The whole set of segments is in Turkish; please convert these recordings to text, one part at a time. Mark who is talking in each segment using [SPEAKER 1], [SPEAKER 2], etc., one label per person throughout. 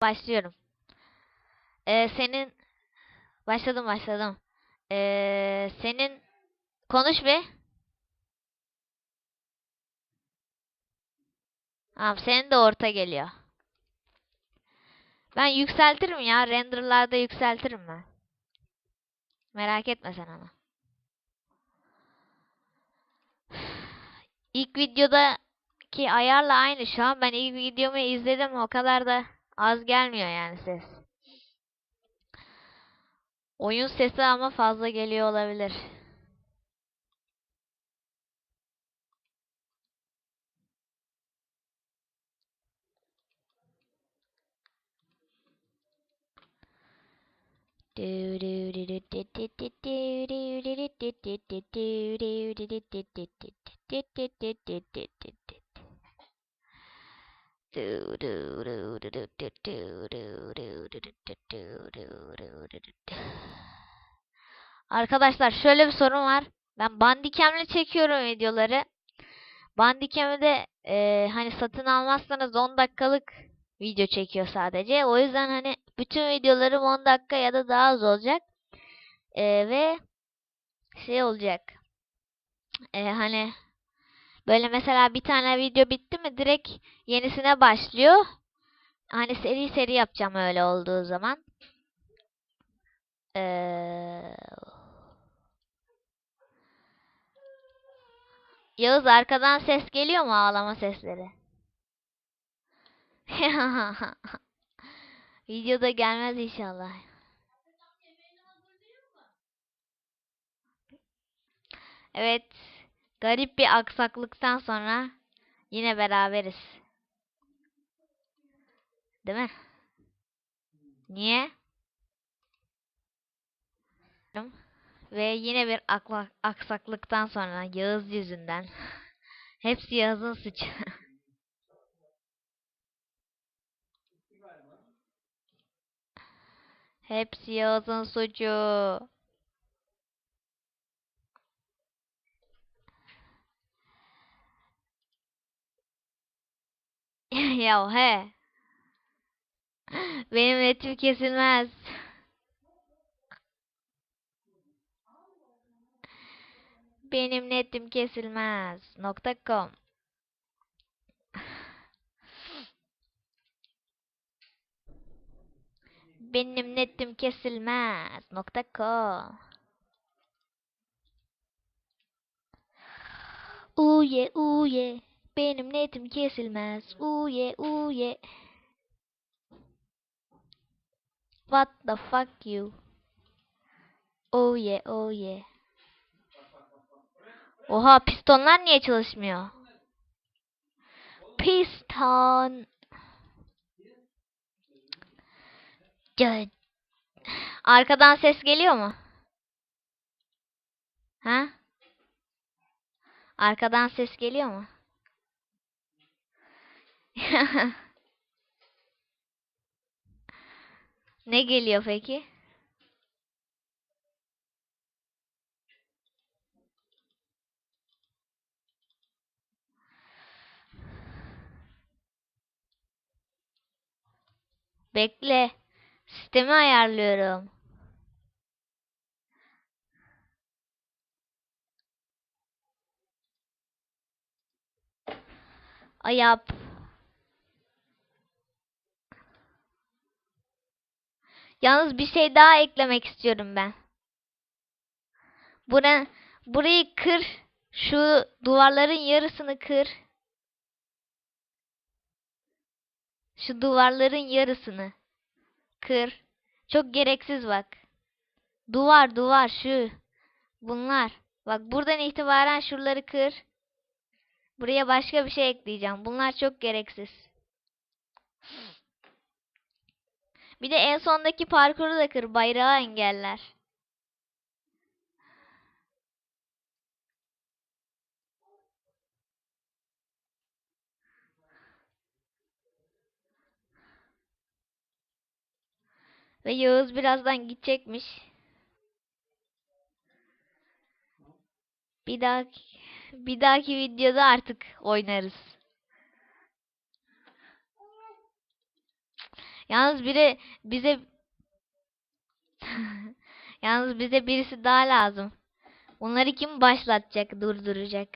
[SPEAKER 1] Başlıyorum. Ee, senin başladım başladım. Ee, senin konuş be. Tamam senin de orta geliyor. Ben yükseltirim ya. Renderlarda yükseltirim ben. Merak etme sen ama. İlk videodaki ayarla aynı şu an. Ben ilk videomu izledim. O kadar da az gelmiyor yani ses. Oyun sesi ama fazla geliyor olabilir. Arkadaşlar şöyle bir sorun var. Ben Bandicam'le çekiyorum videoları. Bandicam'ı de e, hani satın almazsanız 10 dakikalık video çekiyor sadece. O yüzden hani bütün videolarım 10 dakika ya da daha az olacak. E, ve şey olacak. E, hani böyle mesela bir tane video bitti mi direkt yenisine başlıyor. Hani seri seri yapacağım öyle olduğu zaman. Eee Yağız arkadan ses geliyor mu ağlama sesleri? Videoda gelmez inşallah. Evet. Garip bir aksaklıktan sonra yine beraberiz. Değil mi? Niye? Ve yine bir aksaklıktan sonra Yağız yüzünden. Hepsi Yağız'ın suçu. Hepsi Yağız'ın suçu. ya he. Benim netim kesilmez. Benim netim kesilmez. Nokta com. Benim netim kesilmez. Nokta com. Uye uye. Benim netim kesilmez. Uye uye. What the fuck you? Oh yeah, oh yeah. Oha pistonlar niye çalışmıyor? Piston. Gö- Arkadan ses geliyor mu? Ha? Arkadan ses geliyor mu? ne geliyor peki? Bekle. Sistemi ayarlıyorum. Ayap. Yalnız bir şey daha eklemek istiyorum ben. Bura, burayı kır. Şu duvarların yarısını kır. Şu duvarların yarısını kır. Çok gereksiz bak. Duvar duvar şu. Bunlar. Bak buradan itibaren şuraları kır. Buraya başka bir şey ekleyeceğim. Bunlar çok gereksiz. Bir de en sondaki parkuru da kır. Bayrağı engeller. Ve Yağız birazdan gidecekmiş. Bir dahaki bir dahaki videoda artık oynarız. Yalnız biri bize Yalnız bize birisi daha lazım. Bunları kim başlatacak, durduracak?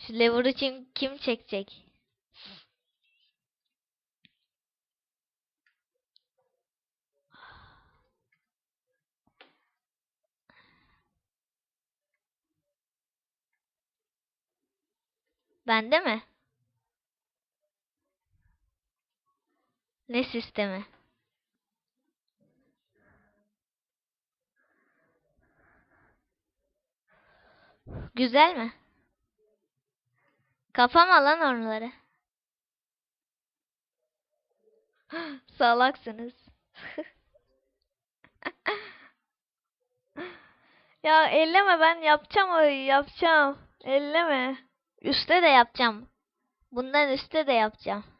[SPEAKER 1] Şu lever'ı kim, kim çekecek? Bende mi? Ne sistemi? Güzel mi? Kafama lan onları. Salaksınız. ya elleme ben yapacağım o yapacağım. Elleme. Üste de yapacağım. Bundan üste de yapacağım.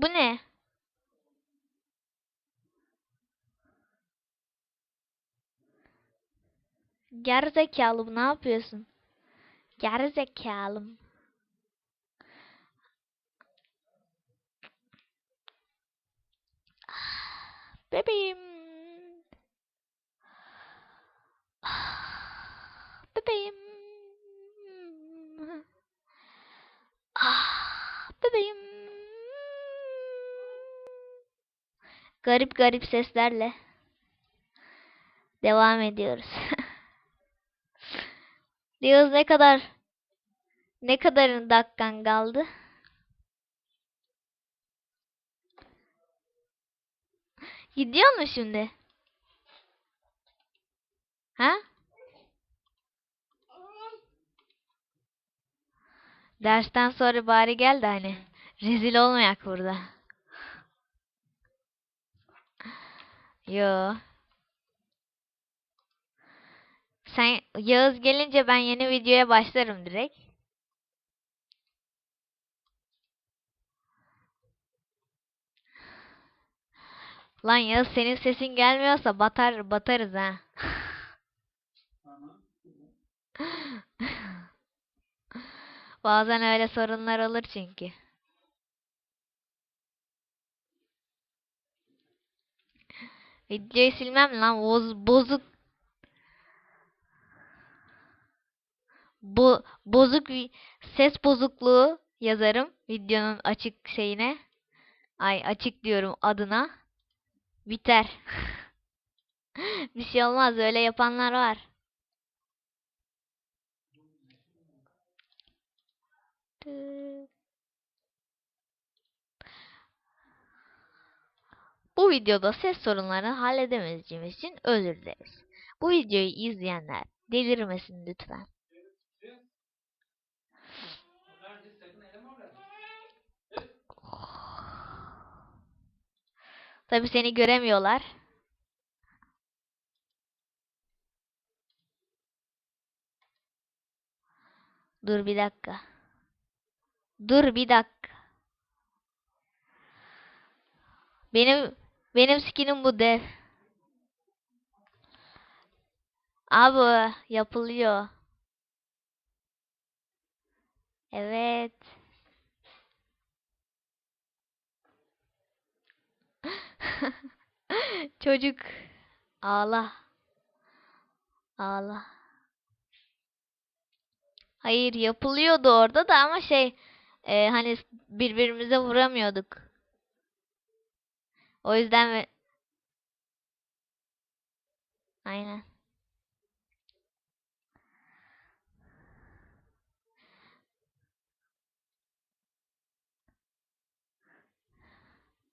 [SPEAKER 1] Bu ne? Gerizekalım ne yapıyorsun? Gerizekalım. Bebeğim. Bebeğim. Ah, bebeğim. Garip garip seslerle devam ediyoruz. Diyoruz ne kadar ne kadarın dakikan kaldı? Gidiyor mu şimdi? Ha? Dersten sonra bari gel de hani rezil olmayak burada. Yo. Sen Yağız gelince ben yeni videoya başlarım direkt. Lan Yağız senin sesin gelmiyorsa batar batarız ha. Bazen öyle sorunlar olur çünkü. Videoyu silmem lan boz, bozuk. Bu bozuk ses bozukluğu yazarım videonun açık şeyine. Ay açık diyorum adına. Biter. Bir şey olmaz öyle yapanlar var. Bu videoda ses sorunlarını halledemeyeceğimiz için özür dileriz. Bu videoyu izleyenler delirmesin lütfen. Tabi seni göremiyorlar. Dur bir dakika. Dur bir dakika. Benim benim skinim bu dev. Abi yapılıyor. Evet. Çocuk ağla. Ağla. Hayır yapılıyordu orada da ama şey e, hani birbirimize vuramıyorduk. O yüzden ve aynen.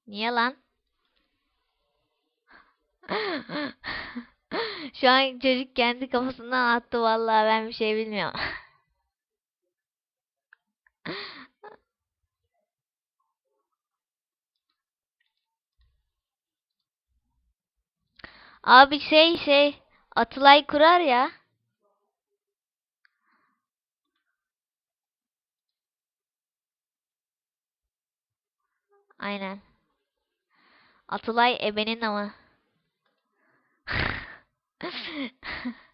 [SPEAKER 1] Niye lan? Şu an çocuk kendi kafasından attı vallahi ben bir şey bilmiyorum. Abi şey şey Atılay kurar ya. Aynen. Atılay ebenin ama.